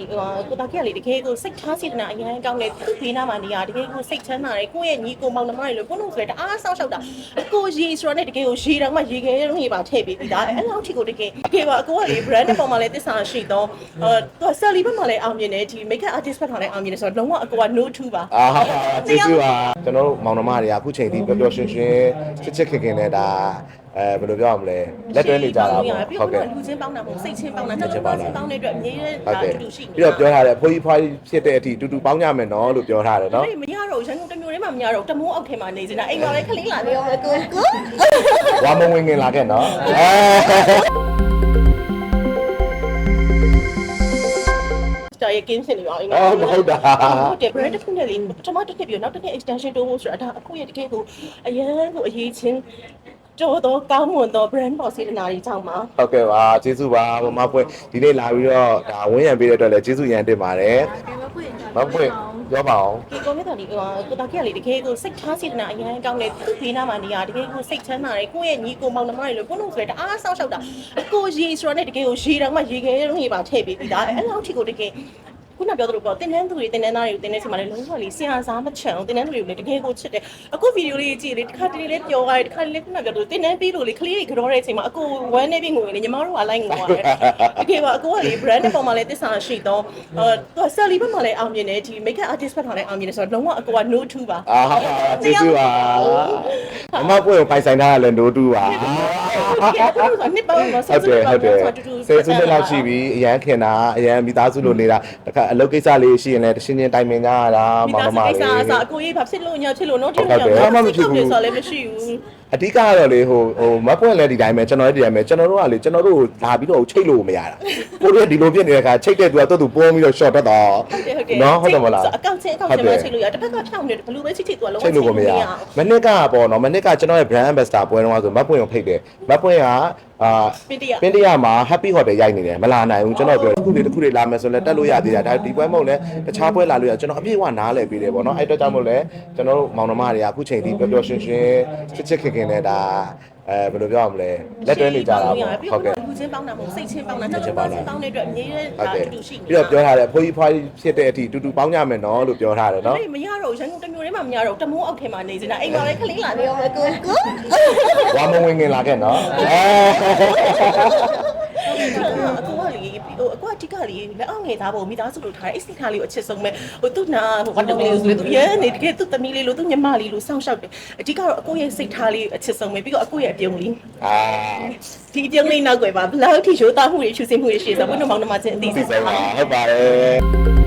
ဒီကိုတာကလေးတကယ်ကိုစိတ်ထားစေတနာအရင်ကောင်းတယ်သူ့ဘေးနားမှာနေရတကယ်ကိုစိတ်ချမ်းသာတယ်ကိုယ့်ရဲ့ညီကိုမောင်နှမတွေလို့ကိုလို့ဆိုရတအားဆောက်ရှောက်တာအကိုရေဆိုတော့ねတကယ်ကိုရေတောင်မှရေခဲရုံးကြီးပါထည့်ပေးပြီးသားအဲ့လောက်ထိကိုတကယ်အကေပါအကိုကလေ brand ပေါ်မှာလည်းတစ္ဆာရှိတော့အဲသူဆယ်လီဘက်မှာလည်းအောင်မြင်တယ်ဒီ makeup artist ဘက်မှာလည်းအောင်မြင်တယ်ဆိုတော့လုံးဝအကိုက no to ပါအာကျေးဇူးပါကျွန်တော်တို့မောင်နှမတွေကအခုချိန်ထိပျော်ပျော်ရွှင်ရွှင်ချစ်ချစ်ခင်ခင်နဲ့ဒါ အဲဘယ်လိုပြောရမလဲလက်တွဲနေကြတာပေါ့ပြီးဟုတ်တော့ကဲ့လူချင်းပေါင်းတာမဟုတ်စိတ်ချင်းပေါင်းတာစိနှစ်တ်ချင်းပေါပေါင်းင်းတာပေါင်းတဲ့အတွက်အမြဲတမ်းဟုတ်ဒါတယ်တူတူရှိနေပြီးတော့ပြောထားတယ်ဖိုးကြီးဖွားကြီးဖြစ်တဲ့အထိတူတူပေါင်းကြမယ်နော်လို့ပြောထားတယ်နော်မရတော့ရန်ကုန်တမျိုးထဲမှာမရတော့တမိုးအောက်ထဲမှာနေစင်တာအိမ်မှာပဲခလေးလာနေရောပဲကိုကိုဝါမဝင်ငင်လာခဲ့နော်အဲတော်ရဲ့ game ဖြစ်နေပါအိမ်အော်မဟုတ်တာဟုတ်တယ် brand တစ်ခုနဲ့လေပထမတစ်နှစ်ပြီးတော့နောက်တစ်နှစ် extension တိုးဖို့ဆိုတာဒါအခုရဲ့တကယ်ကိုအရန်ကိုအရေးချင်း တော်တော်ကောင်းမွန်သော brand ပေါ်စေတနာတွေကြောင့်ပါဟုတ်ကဲ့ပါကျေးဇူးပါမမဖွင့်ဒီနေ့လာပြီးတော့ဒါဝင်းရံပေးတဲ့အတွက်လည်းကျေးဇူးရန်တင်ပါတယ်မဖွင့်ပြောပါအောင်ဒီကောမြတ်တော်ဒီကိုတာကလေးတကယ်ကိုစိတ်ထားစေတနာအရန်ကောင်းတယ်သူ့ဘေးနားမှာနေရတကယ်ကိုစိတ်ချမ်းသာတယ်ကိုယ့်ရဲ့ညီကိုမောင်နှမတွေလို့ကိုလို့ဆိုရတအားဆောက်ရှောက်တာအကိုရေဆိုတော့ねတကယ်ကိုရေတောင်မှရေခဲရုံးကြီးပါထည့်ပေးပြီးသားအဲ့လောက်ထိကိုတကယ် ခုနပြောသလိုပေါ့တင်းတန်းသူတွေတင်းတန်းသားတွေကိုတင်းနေချင်ပါလေလုံးဝလေးဆရာစားမချန်အောင်တင်းတန်းသူတွေကိုလည်းတကယ်ကိုချစ်တယ်အခုဗီဒီယိုလေးကြည့်လေတစ်ခါတလေလေးပျော်သွားတယ်တစ်ခါတလေခုနပြောသလိုတင်းတန်းပြီးလို့လေကလေးတွေကြောတဲ့အချိန်မှာအကိုဝမ်းနေပြီးငိုနေညီမတို့ကလိုက်ငိုရတယ်တကယ်ပါအကိုကလေ brand ပေါ်မှာလည်းတစ္ဆာရှိတော့အဲသူဆယ်လီဘက်မှာလည်းအောင်မြင်တယ်ဒီ makeup artist ဘက်မှာလည်းအောင်မြင်တယ်ဆိုတော့လုံးဝအကိုက no to ပါအာကျေးဇူးပါမမဖွင့်ကိုပိုင်ဆိုင်တာကလည်းနိုးတူပါ နှစ်ပေါင်းတော့ဟုတ်တယ်ဟုတ်တယ်ဆယ်စုနှစ်လောက်ရှိပြီအရန်ခင်တာအရန်မိသားစုလိုနေတာတခါအလုပ်ကိစ္စလေးရှိရင်လည်းတရှင်းချင်းတိုင်ပင်ကြရတာမိမောင်သားနှမစုလေးကိစ္စအစားအကိုကြီးဘာဖြစ်လို့ညာဖြစ်လို့တော့တင်ဟုတ်တယ်ဘာမှမဖြစ်ဘူးဆိုလည်းမရှိဘူး အဓိကကတော့လေဟိုဟိုမပွင့်လဲဒီတိုင်းပဲကျွန်တော်လည်းဒီတိုင်းပဲကျွန်တော်တို့ကလေကျွန်တော်တို့လာပြီးတော့ချိတ်လို့မရတာကိုတို့ကဒီလိုဖြစ်နေတဲ့အခါချိတ်တဲ့သူကတော်သူပုံပြီးတော့ short တက်တော့ဟုတ်တယ်ဟုတ်တယ်နော်ဟုတ်တယ်မလားအကောင့်ချင်းအကောင့်ချင်းမှာချိတ်လို့ရတစ်ဖက်ကဖြောင်းနေတယ်ဘလူးပဲချိတ်ချိတ်သွားလုံးဝချိတ်လို့ကိုမရမနစ်ကပေါ့နော်မနစ်ကကျွန်တော်ရဲ့ brand ambassador ပွဲတော့ဆိုမပွင့်ကိုဖိတ်တယ်မပွင့်က အာပင်တရပင်တရမှာ happy hotel ရိုက်နေတယ်မလာနိုင်ဘူးကျွန်တော်ပြောတစ်ခုတွေတစ်ခုတွေလာမယ်ဆိုလည်းတက်လို့ရသေးတာဒါဒီပွဲမဟုတ်လဲတခြားပွဲလာလို့ရကျွန်တော်အပြည့်အဝနားလည်ပေးတယ်ပေါ့နော်အဲ့တော့ကြောင့်မို့လဲကျွန်တော်တို့မောင်နှမတွေကအခုချိန်ထိပျော်ပျော်ရွှင်ရွှင်ချစ်ချစ်ခင်ခင်နဲ့ဒါ အဲဘယ်လိုပြောရမလဲလက်တွဲနေကြတာပေါ့ဟုတ်ကဲ့လူချင်းပေါင်းတာမဟုတ်စိတ်ချင်းပေါင်းတာနှစ်ပေါင်းပေါင်းတဲ့အတွက်အမြဲတမ်းဟုတ်ဒါတယ်တူတူရှိနေပြီးတော့ပြောထားတယ်ဖိုးကြီးဖွားကြီးဖြစ်တဲ့အထိတူတူပေါင်းကြမယ်နော်လို့ပြောထားတယ်နော်မရတော့ရန်ကုန်တမျိုးထဲမှာမရတော့တမိုးအောက်ထဲမှာနေစင်တာအိမ်မှာပဲခလေးလာနေရောပဲကိုကိုဝါမဝင်ငင်လာခဲ့နော်အဲအကူကလေဟို အကူကတိကလေလက်အောင်ငယ်သားပုံမိသားစုလိုထားတဲ့အိစိခါလေးကိုအချစ်ဆုံးပဲဟိုသူ့နာဟိုဝတ်တကလေးဆိုလေသူရဲနေတကယ်သူ့သမီးလေးလို့သူ့ညီမလေးလို့စောင့်ရှောက်တယ်အဓိကတော့အကူရဲ့စိတ်ထားလေးအချစ်ဆုံးပဲပြီးတော့အကူရဲ့အပြုံးလေးအာဒီအပြုံးလေးနောက်ွယ်ပါဘလောက်ထိရိုးသားမှုတွေချူစင်မှုတွေရှိသဘုန်းတော်မောင်နှမချင်းအသေးသိစိတ်စမ်းပါဟုတ်ပါတယ်